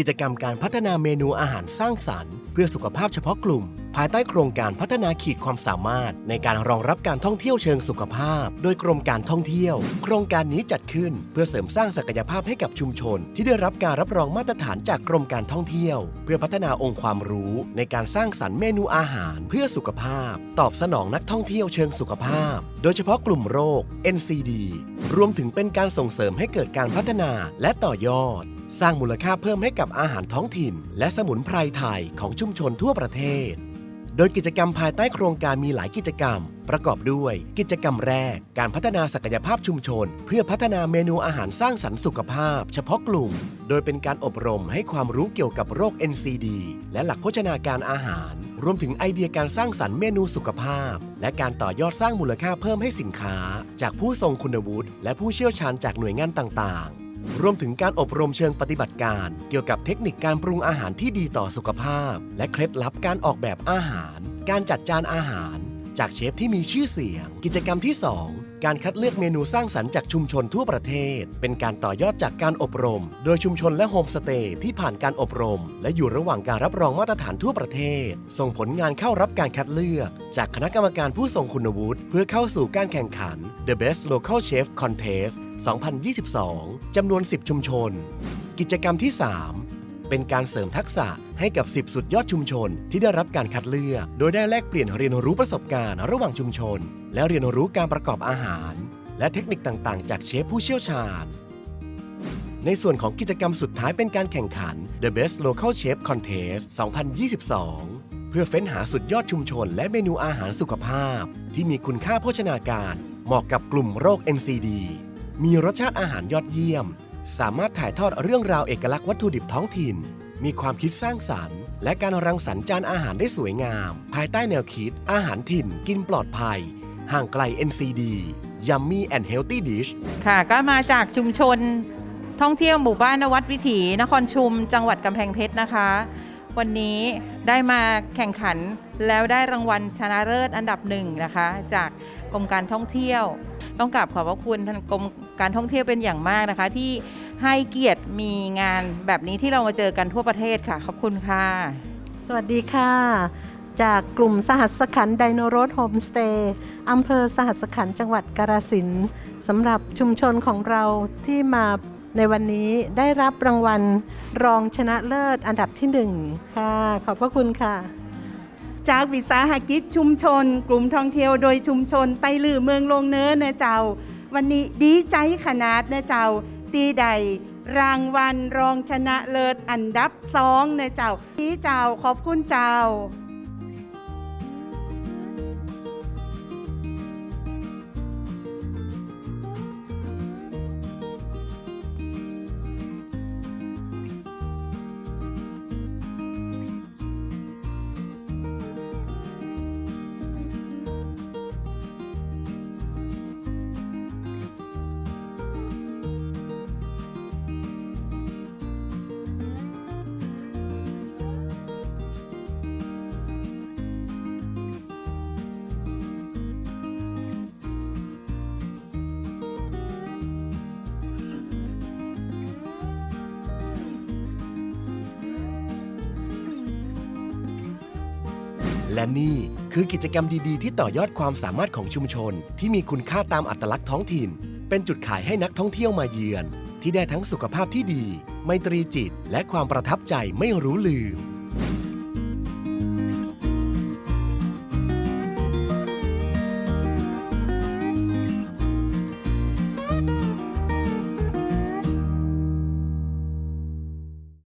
กิจกรรมการพัฒนาเมนูอาหารสร้างสรรค์ เพื่อสุขภาพเฉพาะกลุ่ม ภายใต้โครงการพัฒนาขีดความสามารถ ในการรองรับการท่องเที่ยวเชิงสุขภาพ โดยกรมการท่องเที่ยว โครงการนี้จัดขึ้น เพื่อเสริมสร้างศักยภาพให้กับชุมชน ที่ได้รับการรับรองมาตรฐานจากกรมการท่องเที่ยว เพื่อพัฒนาองค์ความรู้ ในการสร้างสรรค์เมนูอาหาร เพื่อสุขภาพ ตอบสนองนักท่องเที่ยวเชิงสุขภาพ โดยเฉพาะกลุ่มโรค NCD รวมถึงเป็นการส่งเสริมให้เกิดการพัฒนาและต่อยอด สร้างมูลค่าเพิ่มให้กับอาหารท้องถิ่น และสมุนไพรไทยของชุมชนทั่วประเทศ โดยกิจกรรมภายใต้โครงการมีหลายกิจกรรม ประกอบด้วย กิจกรรมแรก การพัฒนาศักยภาพชุมชน เพื่อพัฒนาเมนูอาหารสร้างสรรค์สุขภาพ เฉพาะกลุ่ม โดยเป็นการอบรมให้ความรู้เกี่ยวกับโรค NCD และหลักโภชนาการอาหาร รวมถึงไอเดียการสร้างสรรค์เมนูสุขภาพ และการต่อยอดสร้างมูลค่าเพิ่มให้สินค้า จากผู้ทรงคุณวุฒิและผู้เชี่ยวชาญจากหน่วยงานต่างๆรวมถึงการอบรมเชิงปฏิบัติการ เกี่ยวกับเทคนิคการปรุงอาหารที่ดีต่อสุขภาพ และเคล็ดลับการออกแบบอาหาร การจัดจานอาหาร จากเชฟที่มีชื่อเสียง กิจกรรมที่ 2 การคัดเลือกเมนูสร้างสรรค์จากชุมชนทั่วประเทศ เป็นการต่อยอดจากการอบรม โดยชุมชนและโฮมสเตย์ที่ผ่านการอบรม และอยู่ระหว่างการรับรองมาตรฐานทั่วประเทศ ส่งผลงานเข้ารับการคัดเลือก จากคณะกรรมการผู้ทรงคุณวุฒิเพื่อเข้าสู่การแข่งขัน The Best Local Chef Contest 2022 จำนวน 10 ชุมชน กิจกรรมที่ 3 เป็นการเสริมทักษะให้กับ 10 สุดยอดชุมชน ที่ได้รับการคัดเลือก โดยได้แลกเปลี่ยนเรียนรู้ประสบการณ์ระหว่างชุมชน และเรียนรู้การประกอบอาหาร และเทคนิคต่างๆ จากเชฟผู้เชี่ยวชาญ ในส่วนของกิจกรรมสุดท้ายเป็นการแข่งขัน The Best Local Chef Contest 2022 เพื่อเฟ้นหาสุดยอดชุมชน และเมนูอาหารสุขภาพ ที่มีคุณค่าโภชนาการ เหมาะกับกลุ่มโรค NCD มีรสชาติอาหารยอดเยี่ยม สามารถถ่ายทอดเรื่องราวเอกลักษณ์วัตถุดิบท้องถิ่น มีความคิดสร้างสรรค์ และการรังสรรค์จานอาหารได้สวยงาม ภายใต้แนวคิด อาหารถิ่น กินปลอดภัย ห่างไกล NCD Yummy and Healthy Dish ค่ะก็มาจากชุมชน ท่องเที่ยวหมู่บ้านนวัดวิถี นครชุม จังหวัดกำแพงเพชรนะคะ วันนี้ได้มาแข่งขันแล้วได้รางวัลชนะเลิศอันดับหนึ่งนะคะ จากกรมการท่องเที่ยว ต้องกราบขอบพระคุณท่านกรมการท่องเที่ยวเป็นอย่างมากนะคะ ที่ให้เกียรติมีงานแบบนี้ที่เรามาเจอกันทั่วประเทศค่ะ ขอบคุณค่ะ สวัสดีค่ะ จากกลุ่มสหัสขันไดโนโรดโฮมสเตย์อำเภอสหัสขันจังหวัดกาฬสินธุ์สำหรับชุมชนของเราที่มาในวันนี้ได้รับรางวัลรองชนะเลิศอันดับที่หนึ่งค่ะ ขอบพระคุณค่ะ จากวิสาหกิจชุมชน กลุ่มท่องเที่ยวโดยชุมชนไตลือเมืองลงเนื้อเนเจ้า วันนี้ดีใจขนาดเนเจ้า ตีใด รางวัลรองชนะเลิศอันดับสองเนเจ้าพี่เจ้าขอบคุณเจ้า และนี่คือกิจกรรมดีๆ ที่ต่อยอดความสามารถของชุมชน ที่มีคุณค่าตามอัตลักษณ์ท้องถิ่น เป็นจุดขายให้นักท่องเที่ยวมาเยือน ที่ได้ทั้งสุขภาพที่ดี ไมตรีจิต และความประทับใจไม่รู้ลืม